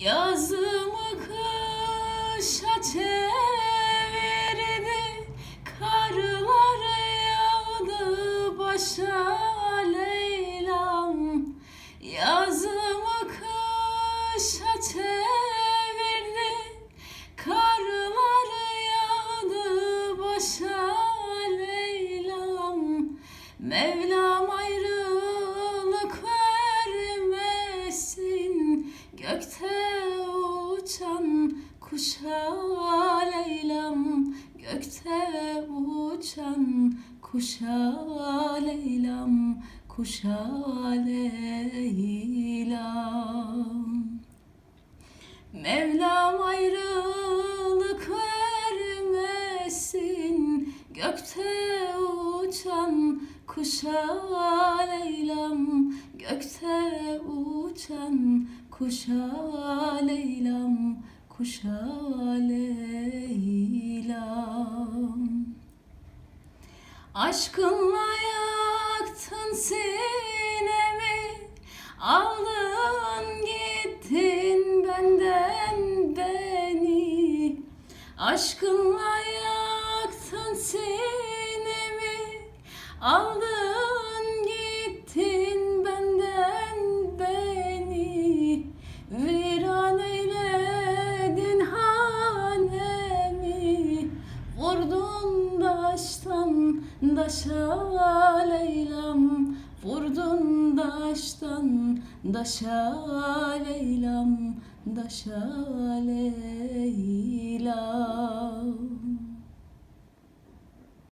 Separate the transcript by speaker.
Speaker 1: Yazımı kışa çevirdi Karlar yağdı başa Leylam. Yazımı kışa çevirdi Karlar yağdı başa Leylam. Mevlam ayrılık kuşa Leylam Gökte uçan kuşa Leylam Kuşa Leylam. Mevlam ayrılık vermesin Gökte uçan kuşa Leylam Gökte uçan kuşa Leylam Kuşa Leylam Aşkınla yaktın sinemi Aldın gittin benden beni. Aşkınla yaktın sinemi Aldın daşa Leylam Vurdun daştan daşa Leylam Daşa Leylam